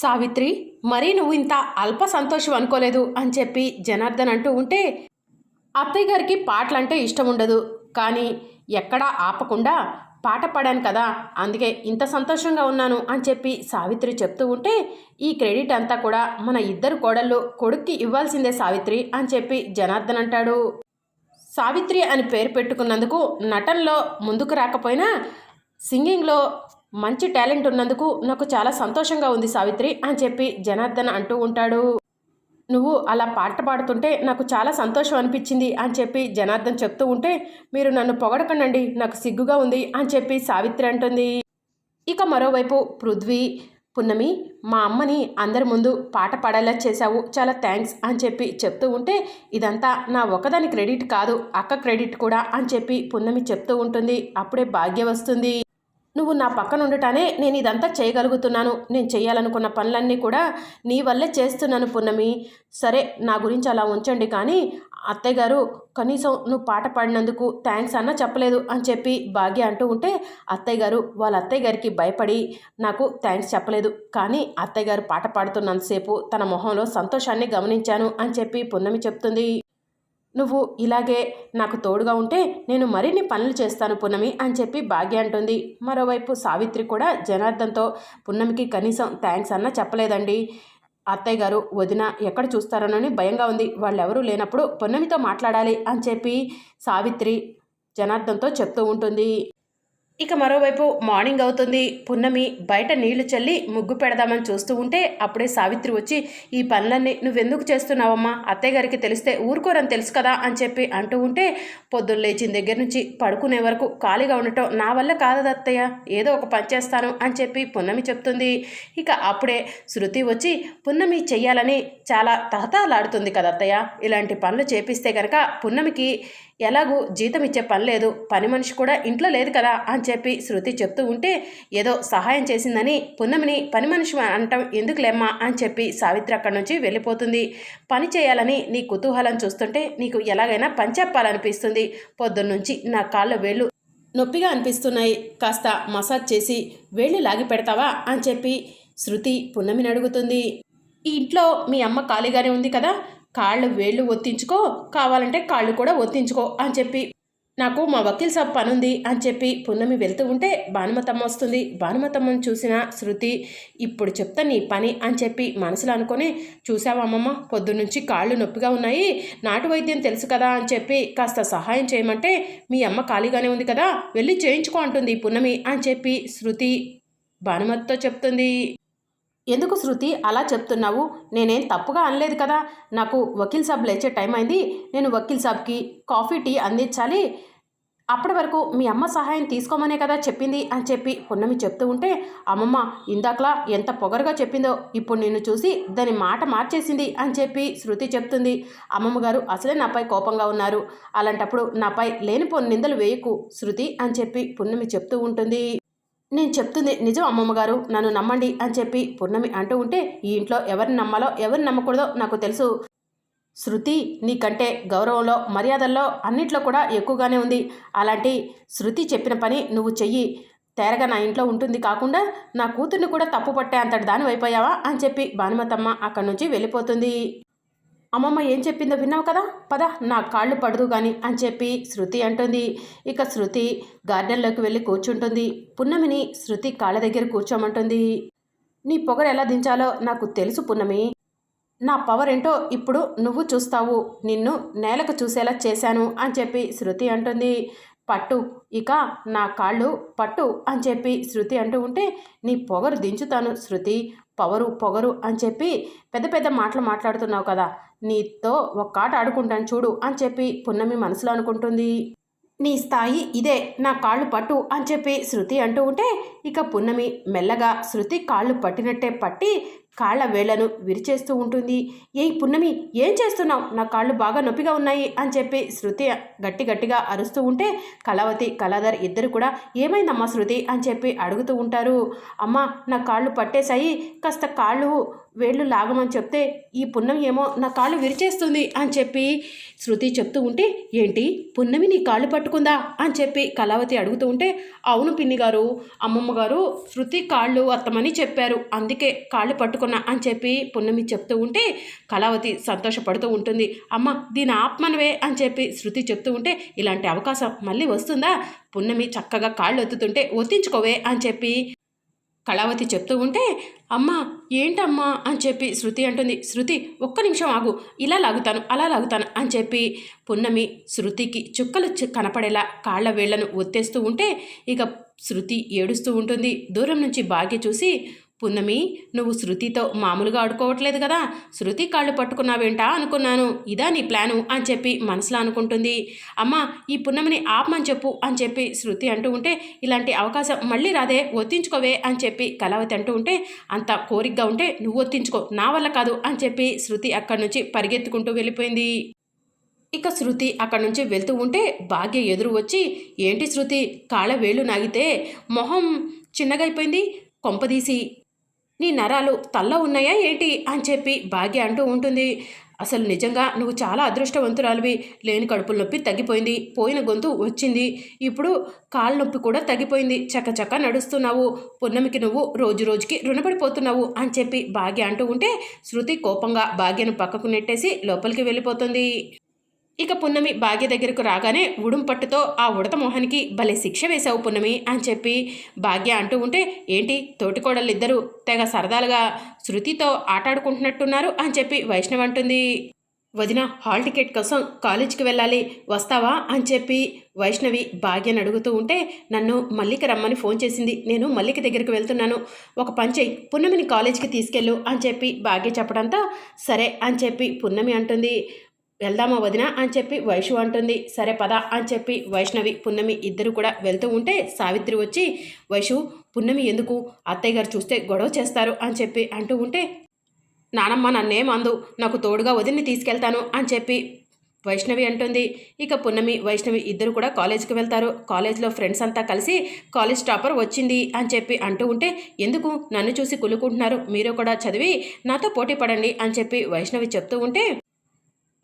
సావిత్రి మరీ నువ్వు ఇంత అల్ప సంతోషం అనుకోలేదు అని చెప్పి జనార్దన్ అంటూ ఉంటే అత్తయ్య గారికి పాటలంటే ఇష్టం ఉండదు. కానీ ఎక్కడా ఆపకుండా పాట పాడాను కదా అందుకే ఇంత సంతోషంగా ఉన్నాను అని చెప్పి సావిత్రి చెప్తూ ఉంటే ఈ క్రెడిట్ అంతా కూడా మన ఇద్దరు కోడళ్ళు కొడుక్కి ఇవ్వాల్సిందే సావిత్రి అని చెప్పి జనార్దన్ అంటాడు. సావిత్రి అని పేరు పెట్టుకున్నందుకు నటనలో ముందుకు రాకపోయినా సింగింగ్లో మంచి టాలెంట్ ఉన్నందుకు నాకు చాలా సంతోషంగా ఉంది సావిత్రి అని చెప్పి జనార్దన్ అంటూ ఉంటాడు. నువ్వు అలా పాట పాడుతుంటే నాకు చాలా సంతోషం అనిపించింది అని చెప్పి జనార్దన్ చెప్తూ ఉంటే మీరు నన్ను పొగడకండి నాకు సిగ్గుగా ఉంది అని చెప్పి సావిత్రి అంటుంది. ఇక మరోవైపు పృథ్వీ పున్నమి మా అమ్మని అందరి ముందు పాట పాడేలా చేశావు చాలా థ్యాంక్స్ అని చెప్పి చెప్తూ ఉంటే ఇదంతా నా ఒకదాని క్రెడిట్ కాదు అక్క క్రెడిట్ కూడా అని చెప్పి పున్నమి చెప్తూ ఉంటుంది. అప్పుడే భాగ్య వస్తుంది. నువ్వు నా పక్కన ఉండటానే నేను ఇదంతా చేయగలుగుతున్నాను. నేను చేయాలనుకున్న పనులన్నీ కూడా నీ వల్లే చేస్తున్నాను పున్నమి. సరే నా గురించి అలా ఉంచండి కానీ అత్తయ్య గారు కనీసం నువ్వు పాట పాడినందుకు థ్యాంక్స్ అన్న చెప్పలేదు అని చెప్పి భాగ్య అంటూ ఉంటే అత్తయ్య గారు వాళ్ళ అత్తయ్య గారికి భయపడి నాకు థ్యాంక్స్ చెప్పలేదు. కానీ అత్తయ్య గారు పాట పాడుతున్నంతసేపు తన మొహంలో సంతోషాన్ని గమనించాను అని చెప్పి పున్నమి చెప్తుంది. నువ్వు ఇలాగే నాకు తోడుగా ఉంటే నేను మరిన్ని పనులు చేస్తాను పున్నమి అని చెప్పి భాగ్య అంటుంది. మరోవైపు సావిత్రి కూడా జనార్దన్తో పున్నమికి కనీసం థ్యాంక్స్ అన్న చెప్పలేదండి. అత్తయ్య గారు వదిన ఎక్కడ చూస్తారోనని భయంగా ఉంది. వాళ్ళెవరూ లేనప్పుడు పున్నమితో మాట్లాడాలి అని చెప్పి సావిత్రి జనార్దంతో చెప్తూ ఉంటుంది. ఇక మరోవైపు మార్నింగ్ అవుతుంది. పున్నమి బయట నీళ్ళు చల్లి ముగ్గు పెడదామని చూస్తూ ఉంటే అప్పుడే సావిత్రి వచ్చి ఈ పనులన్నీ నువ్వెందుకు చేస్తున్నావమ్మా? అత్తయ్యగారికి తెలిస్తే ఊరుకోరని తెలుసు కదా అని చెప్పి అంటూ ఉంటే పొద్దున్న లేచిన దగ్గర నుంచి పడుకునే వరకు ఖాళీగా ఉండటం నా వల్ల కాదు అత్తయ్య. ఏదో ఒక పని చేస్తాను అని చెప్పి పున్నమి చెప్తుంది. ఇక అప్పుడే శృతి వచ్చి పున్నమి చెయ్యాలని చాలా తహతాలాడుతుంది కదా అత్తయ్య. ఇలాంటి పనులు చేపిస్తే కనుక పున్నమికి ఎలాగూ జీతం ఇచ్చే పని లేదు. పని మనిషి కూడా ఇంట్లో లేదు కదా అని చెప్పి శృతి చెప్తూ ఉంటే ఏదో సహాయం చేసిందని పున్నమిని పని మనిషి అనటం ఎందుకులేమ్మా? అని చెప్పి సావిత్రి అక్కడి నుంచి వెళ్ళిపోతుంది. పని చేయాలని నీ కుతూహలం చూస్తుంటే నీకు ఎలాగైనా పని చెప్పాలనిపిస్తుంది. పొద్దున్నుంచి నా కాళ్ళ వేళ్ళు నొప్పిగా అనిపిస్తున్నాయి. కాస్త మసాజ్ చేసి వేళ్ళు లాగి పెడతావా? అని చెప్పి శృతి పున్నమిని అడుగుతుంది. ఈ ఇంట్లో మీ అమ్మ ఖాళీగానే ఉంది కదా? కాళ్ళు వేళ్ళు ఒత్తించుకో. కావాలంటే కాళ్ళు కూడా ఒత్తించుకో అని చెప్పి నాకు మా వకీల్ సాబ్ పనుంది అని చెప్పి పున్నమి వెళ్తూ ఉంటే భానుమతమ్మ వస్తుంది. భానుమతమ్మను చూసిన శృతి ఇప్పుడు చెప్తా నీ పని అని చెప్పి మనసులో అనుకొని చూసావా అమ్మమ్మ పొద్దున్నుంచి కాళ్ళు నొప్పిగా ఉన్నాయి. నాటు వైద్యం తెలుసు కదా అని చెప్పి కాస్త సహాయం చేయమంటే మీ అమ్మ ఖాళీగానే ఉంది కదా వెళ్ళి చేయించుకో అంటుంది పున్నమి అని చెప్పి శృతి భానుమతితో చెప్తుంది. ఎందుకు శృతి అలా చెప్తున్నావు? నేనేం తప్పుగా అనలేదు కదా? నాకు వకీల్ సాబ్ లేచే టైం అయింది. నేను వకీల్ సాబ్కి కాఫీ టీ అందించాలి. అప్పటి వరకు మీ అమ్మ సహాయం తీసుకోమనే కదా చెప్పింది అని చెప్పి పున్నమి చెప్తూ ఉంటే అమ్మమ్మ ఇందాకలా ఎంత పొగరుగా చెప్పిందో ఇప్పుడు నిన్ను చూసి దాని మాట మార్చేసింది అని చెప్పి శృతి చెప్తుంది. అమ్మమ్మ గారు అసలే నాపై కోపంగా ఉన్నారు. అలాంటప్పుడు నాపై లేనిపోని నిందలు వేయకు శృతి అని చెప్పి పున్నమి చెప్తూ ఉంటుంది. నేను చెప్తుంది నిజం అమ్మమ్మ గారు నన్ను నమ్మండి అని చెప్పి పూర్ణమి అంటూ ఉంటే ఈ ఇంట్లో ఎవరిని నమ్మాలో ఎవరిని నమ్మకూడదో నాకు తెలుసు. శృతి నీకంటే గౌరవంలో మర్యాదల్లో అన్నిట్లో కూడా ఎక్కువగానే ఉంది. అలాంటి శృతి చెప్పిన పని నువ్వు చెయ్యి. తేరగా నా ఇంట్లో ఉంటుంది కాకుండా నా కూతుర్ని కూడా తప్పు పట్టే అంతటి దాని అయిపోయావా అని చెప్పి భానుమతమ్మ అక్కడి నుంచి వెళ్ళిపోతుంది. అమ్మమ్మ ఏం చెప్పిందో విన్నావు కదా? పద నా కాళ్ళు పడదు కానీ అని చెప్పి శృతి అంటుంది. ఇక శృతి గార్డెన్లోకి వెళ్ళి కూర్చుంటుంది. పున్నమిని శృతి కాళ్ళ దగ్గర కూర్చోమంటుంది. నీ పొగరు ఎలా దించాలో నాకు తెలుసు పున్నమి. నా పవర్ ఏంటో ఇప్పుడు నువ్వు చూస్తావు. నిన్ను నేలకు చూసేలా చేశాను అని చెప్పి శృతి అంటుంది. పట్టు ఇక నా కాళ్ళు పట్టు అని చెప్పి శృతి అంటూ ఉంటే నీ పొగరు దించుతాను శృతి. పవరు పొగరు అని చెప్పి పెద్ద పెద్ద మాటలు మాట్లాడుతున్నావు కదా. నీతో ఒక్క ఆట ఆడుకుంటాను చూడు అని చెప్పి పున్నమి మనసులో అనుకుంటుంది. నీ స్థాయి ఇదే నా కాళ్ళు పట్టు అని చెప్పి శృతి అంటూ ఉంటే ఇక పున్నమి మెల్లగా శృతి కాళ్ళు పట్టినట్టే పట్టి కాళ్ళ వేళ్ళను విరిచేస్తూ ఉంటుంది. ఏ పున్నమి ఏం చేస్తున్నావు? నా కాళ్ళు బాగా నొప్పిగా ఉన్నాయి అని చెప్పి శృతి గట్టి గట్టిగా అరుస్తూ ఉంటే కళావతి కళాధర్ ఇద్దరు కూడా ఏమైందమ్మా శృతి అని చెప్పి అడుగుతూ ఉంటారు. అమ్మ నా కాళ్ళు పట్టేశాయి. కాస్త కాళ్ళు వేళ్ళు లాగమని చెప్తే ఈ పున్నమి ఏమో నా కాళ్ళు విరిచేస్తుంది అని చెప్పి శృతి చెప్తూ ఉంటే ఏంటి? పున్నమి నీ కాళ్ళు పట్టుకుందా అని చెప్పి కళావతి అడుగుతూ ఉంటే అవును పిన్ని గారు అమ్మమ్మ గారు శృతి కాళ్ళు అత్తమని చెప్పారు. అందుకే కాళ్ళు పట్టుకు పట్టుకున్నా అని చెప్పి పున్నమి చెప్తూ ఉంటే కళావతి సంతోషపడుతూ ఉంటుంది. అమ్మ దీని ఆత్మనవే అని చెప్పి శృతి చెప్తూ ఉంటే ఇలాంటి అవకాశం మళ్ళీ వస్తుందా? పున్నమి చక్కగా కాళ్ళు ఒత్తుతుంటే ఒత్తించుకోవే అని చెప్పి కళావతి చెప్తూ ఉంటే అమ్మా ఏంటమ్మా? అని చెప్పి శృతి అంటుంది. శృతి ఒక్క నిమిషం ఆగు. ఇలా లాగుతాను అలా లాగుతాను అని చెప్పి పున్నమి శృతికి చుక్కలు కనపడేలా కాళ్ళ వేళ్ళను ఒత్తేస్తూ ఉంటే ఇక శృతి ఏడుస్తూ ఉంటుంది. దూరం నుంచి బాగి చూసి పున్నమి నువ్వు శృతితో మామూలుగా ఆడుకోవట్లేదు కదా శృతి కాళ్ళు పట్టుకున్నావేంటా అనుకున్నాను. ఇదా నీ ప్లాను అని చెప్పి మనసులో అనుకుంటుంది. అమ్మా ఈ పున్నమిని ఆపమని చెప్పు అని చెప్పి శృతి అంటూ ఉంటే ఇలాంటి అవకాశం మళ్ళీ రాదే ఒత్తించుకోవే అని చెప్పి కళావతి అంటూ ఉంటే అంత కోరికగా ఉంటే నువ్వు ఒత్తించుకో నా వల్ల కాదు అని చెప్పి శృతి అక్కడి నుంచి పరిగెత్తుకుంటూ వెళ్ళిపోయింది. ఇక శృతి అక్కడి నుంచి వెళ్తూ ఉంటే భాగ్య ఎదురు వచ్చి ఏంటి శృతి కాళ్ళ వేళ్ళు నాగితే మొహం చిన్నగైపోయింది కొంపదీసి నీ నరాలు తల్ల ఉన్నాయా ఏంటి? అని చెప్పి భాగ్య అంటూ ఉంటుంది. అసలు నిజంగా నువ్వు చాలా అదృష్టవంతురాలివి. లేని కడుపుల నొప్పి తగ్గిపోయింది. పోయిన గొంతు వచ్చింది. ఇప్పుడు కాళ్ళ నొప్పి కూడా తగ్గిపోయింది. చక్కచక్క నడుస్తున్నావు. పున్నమికి నువ్వు రోజు రోజుకి రుణపడిపోతున్నావు అని చెప్పి భాగ్య అంటూ ఉంటే శృతి కోపంగా భాగ్యను పక్కకు నెట్టేసి లోపలికి వెళ్ళిపోతుంది. ఇక పున్నమి భాగ్య దగ్గరకు రాగానే ఉడుం పట్టుతో ఆ ఉడత మొహానికి భలే శిక్ష వేశావు పున్నమి అని చెప్పి భాగ్య అంటూ ఉంటే ఏంటి? తోటికోడళ్ళిద్దరూ తెగ సరదాలుగా శృతితో ఆటాడుకుంటున్నట్టున్నారు అని చెప్పి వైష్ణవ్ అంటుంది. వదిన హాల్ టికెట్ కోసం కాలేజీకి వెళ్ళాలి వస్తావా? అని చెప్పి వైష్ణవి భాగ్యను అడుగుతూ ఉంటే నన్ను మల్లిక రమ్మని ఫోన్ చేసింది. నేను మల్లిక దగ్గరికి వెళ్తున్నాను. ఒక పని పున్నమిని కాలేజీకి తీసుకెళ్ళు అని చెప్పి భాగ్య చెప్పడంతో సరే అని చెప్పి పున్నమి అంటుంది. వెళ్దామా వదిన అని చెప్పి వైషు అంటుంది. సరే పద అని చెప్పి వైష్ణవి పున్నమి ఇద్దరు కూడా వెళ్తూ ఉంటే సావిత్రి వచ్చి వైషు పున్నమి ఎందుకు? అత్తయ్య గారు చూస్తే గొడవ చేస్తారు అని చెప్పి అంటూ ఉంటే నానమ్మ నన్నేం అందు. నాకు తోడుగా వదిన్ని తీసుకెళ్తాను అని చెప్పి వైష్ణవి అంటుంది. ఇక పున్నమి వైష్ణవి ఇద్దరు కూడా కాలేజీకి వెళ్తారు. కాలేజ్లో ఫ్రెండ్స్ అంతా కలిసి కాలేజ్ టాపర్ వచ్చింది అని చెప్పి అంటూ ఉంటే ఎందుకు? నన్ను చూసి కులుకుంటున్నారు. మీరు కూడా చదివి నాతో పోటీ పడండి అని చెప్పి వైష్ణవి చెప్తూ ఉంటే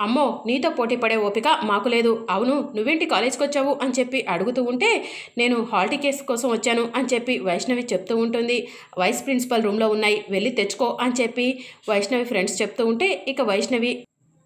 అమ్మో నీతో పోటీ పడే ఓపిక మాకు లేదు. అవును నువ్వేంటి కాలేజ్కి వచ్చావు అని చెప్పి అడుగుతూ ఉంటే నేను హాల్ టికెట్స్ కోసం వచ్చాను అని చెప్పి వైష్ణవి చెప్తూ ఉంటుంది. వైస్ ప్రిన్సిపల్ రూమ్లో ఉన్నాయి వెళ్ళి తెచ్చుకో అని చెప్పి వైష్ణవి ఫ్రెండ్స్ చెప్తూ ఉంటే ఇక వైష్ణవి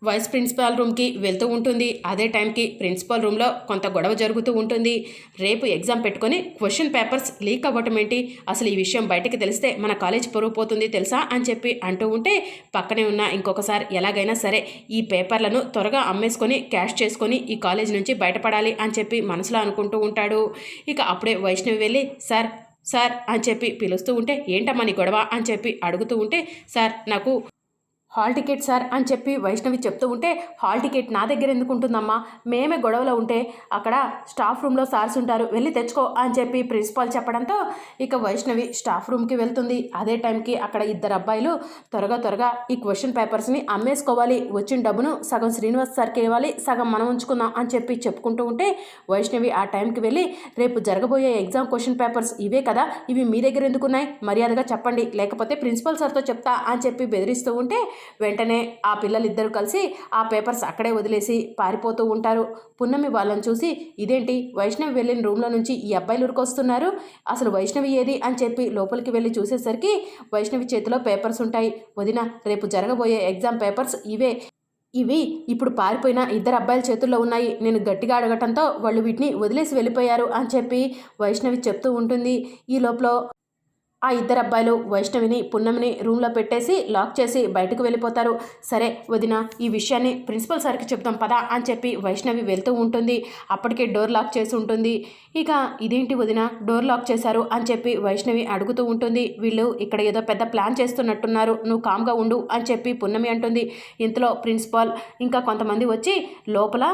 వైస్ ప్రిన్సిపాల్ రూమ్కి వెళ్తూ ఉంటుంది. అదే టైంకి ప్రిన్సిపాల్ రూమ్లో కొంత గొడవ జరుగుతూ ఉంటుంది. రేపు ఎగ్జామ్ పెట్టుకొని క్వశ్చన్ పేపర్స్ లీక్ అవ్వటం ఏంటి? అసలు ఈ విషయం బయటకి తెలిస్తే మన కాలేజ్ పరువు పోతుంది తెలుసా? అని చెప్పి అంటూ ఉంటే పక్కనే ఉన్న ఇంకొకసారి ఎలాగైనా సరే ఈ పేపర్లను త్వరగా అమ్మేసుకొని క్యాష్ చేసుకొని ఈ కాలేజ్ నుంచి బయటపడాలి అని చెప్పి మనసులో అనుకుంటూ ఉంటాడు. ఇక అప్పుడే వైష్ణవి వెళ్ళి సార్ సార్ అని చెప్పి పిలుస్తూ ఉంటే ఏంటమ్మా నీ గొడవ? అని చెప్పి అడుగుతూ ఉంటే సార్ నాకు హాల్ టికెట్ సార్ అని చెప్పి వైష్ణవి చెప్తూ ఉంటే హాల్ టికెట్ నా దగ్గర ఎందుకు ఉంటుందమ్మా మేమే గొడవలో ఉంటే అక్కడ స్టాఫ్ రూమ్లో సార్స్ ఉంటారు వెళ్ళి తెచ్చుకో అని చెప్పి ప్రిన్సిపాల్ చెప్పడంతో ఇక వైష్ణవి స్టాఫ్ రూమ్కి వెళ్తుంది. అదే టైంకి అక్కడ ఇద్దరు అబ్బాయిలు త్వరగా త్వరగా ఈ క్వశ్చన్ పేపర్స్ని అమ్మేసుకోవాలి వచ్చిన డబ్బును సగం శ్రీనివాస్ సార్కి ఇవ్వాలి సగం మనం ఉంచుకుందాం అని చెప్పి చెప్పుకుంటూ ఉంటే వైష్ణవి ఆ టైంకి వెళ్ళి రేపు జరగబోయే ఎగ్జామ్ క్వశ్చన్ పేపర్స్ ఇవే కదా ఇవి మీ దగ్గర ఎందుకున్నాయి? మర్యాదగా చెప్పండి లేకపోతే ప్రిన్సిపల్ సార్తో చెప్తా అని చెప్పి బెదిరిస్తూ ఉంటే వెంటనే ఆ పిల్లలిద్దరూ కలిసి ఆ పేపర్స్ అక్కడే వదిలేసి పారిపోతూ ఉంటారు. పున్నమి వాళ్ళని చూసి ఇదేంటి? వైష్ణవి వెళ్ళిన రూమ్లో నుంచి ఈ అబ్బాయిలు ఉరికొస్తున్నారు? అసలు వైష్ణవి ఏది? అని చెప్పి లోపలికి వెళ్ళి చూసేసరికి వైష్ణవి చేతిలో పేపర్స్ ఉంటాయి. వదిన రేపు జరగబోయే ఎగ్జామ్ పేపర్స్ ఇవే. ఇవి ఇప్పుడు పారిపోయిన ఇద్దరు అబ్బాయిల చేతుల్లో ఉన్నాయి. నేను గట్టిగా అడగటంతో వాళ్ళు వీటిని వదిలేసి వెళ్ళిపోయారు అని చెప్పి వైష్ణవి చెప్తూ ఉంటుంది. ఈ లోపల ఆ ఇద్దరు అబ్బాయిలు వైష్ణవిని పున్నమిని రూమ్లో పెట్టేసి లాక్ చేసి బయటకు వెళ్ళిపోతారు. సరే వదిన ఈ విషయాన్ని ప్రిన్సిపల్ సార్కి చెప్తాం పదా అని చెప్పి వైష్ణవి వెళ్తూ ఉంటుంది. అప్పటికే డోర్ లాక్ చేసి ఉంటుంది. ఇక ఇదేంటి వదిన డోర్ లాక్ చేశారు అని చెప్పి వైష్ణవి అడుగుతూ ఉంటుంది. వీళ్ళు ఇక్కడ ఏదో పెద్ద ప్లాన్ చేస్తున్నట్టున్నారు. నువ్వు కామ్గా ఉండు అని చెప్పి పున్నమి అంటుంది. ఇంతలో ప్రిన్సిపాల్ ఇంకా కొంతమంది వచ్చి లోపల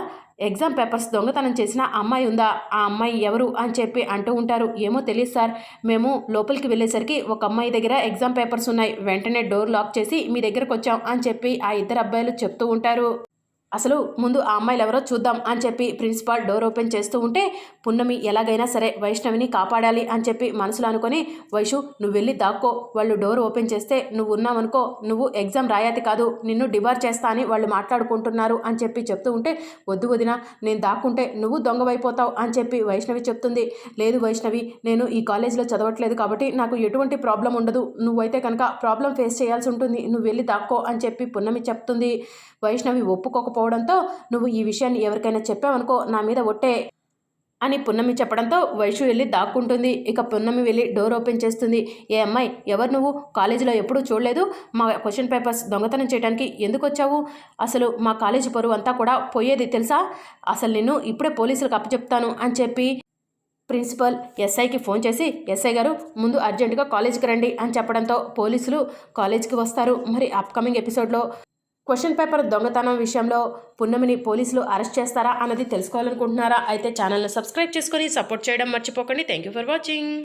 ఎగ్జామ్ పేపర్స్ దొంగతనం చేసిన అమ్మాయి ఉందా? ఆ అమ్మాయి ఎవరు? అని చెప్పి అంటూ ఉంటారు. ఏమో తెలియదు సార్. మేము లోపలికి వెళ్ళేసరికి ఒక అమ్మాయి దగ్గర ఎగ్జామ్ పేపర్స్ ఉన్నాయి. వెంటనే డోర్ లాక్ చేసి మీ దగ్గరకు వచ్చాం అని చెప్పి ఆ ఇద్దరు అబ్బాయిలు చెప్తూ ఉంటారు. అసలు ముందు ఆ అమ్మాయిలు ఎవరో చూద్దాం అని చెప్పి ప్రిన్సిపాల్ డోర్ ఓపెన్ చేస్తూ ఉంటే పున్నమి ఎలాగైనా సరే వైష్ణవిని కాపాడాలి అని చెప్పి మనసులో అనుకొని వైషు నువ్వు వెళ్ళి దాక్కో. వాళ్ళు డోర్ ఓపెన్ చేస్తే నువ్వు ఉన్నావనుకో. నువ్వు ఎగ్జామ్ రాయాతి కాదు. నిన్ను డిబార్ చేస్తా అని వాళ్ళు మాట్లాడుకుంటున్నారు అని చెప్పి చెప్తూ ఉంటే వద్దు వదిన నేను దాక్కుంటే నువ్వు దొంగవైపోతావు అని చెప్పి వైష్ణవి చెప్తుంది. లేదు వైష్ణవి నేను ఈ కాలేజీలో చదవట్లేదు కాబట్టి నాకు ఎటువంటి ప్రాబ్లం ఉండదు. నువ్వైతే కనుక ప్రాబ్లం ఫేస్ చేయాల్సి ఉంటుంది. నువ్వు వెళ్ళి దాక్కో అని చెప్పి పున్నమి చెప్తుంది. వైష్ణవి ఒప్పుకోకపోవడంతో నువ్వు ఈ విషయాన్ని ఎవరికైనా చెప్పావనుకో నా మీద ఒట్టే అని పున్నమి చెప్పడంతో వైషు వెళ్ళి దాక్కుంటుంది. ఇక పున్నమి వెళ్ళి డోర్ ఓపెన్ చేస్తుంది. ఏ అమ్మాయి ఎవరు నువ్వు? కాలేజీలో ఎప్పుడూ చూడలేదు. మా క్వశ్చన్ పేపర్స్ దొంగతనం చేయడానికి ఎందుకు వచ్చావు? అసలు మా కాలేజీ పరువు అంతా కూడా పోయేది తెలుసా? అసలు నిన్ను ఇప్పుడే పోలీసులకు అప్పచెప్తాను అని చెప్పి ప్రిన్సిపల్ ఎస్ఐకి ఫోన్ చేసి ఎస్ఐ గారు ముందు అర్జెంటుగా కాలేజీకి రండి అని చెప్పడంతో పోలీసులు కాలేజీకి వస్తారు. మరి అప్కమింగ్ ఎపిసోడ్లో క్వశ్చన్ పేపర్ దొంగతనం విషయంలో పున్నమిని పోలీసులు అరెస్ట్ చేస్తారా అన్నది తెలుసుకోవాలనుకుంటున్నారా? అయితే ఛానల్ను సబ్స్క్రైబ్ చేసుకొని సపోర్ట్ చేయడం మర్చిపోకండి. Thank you for watching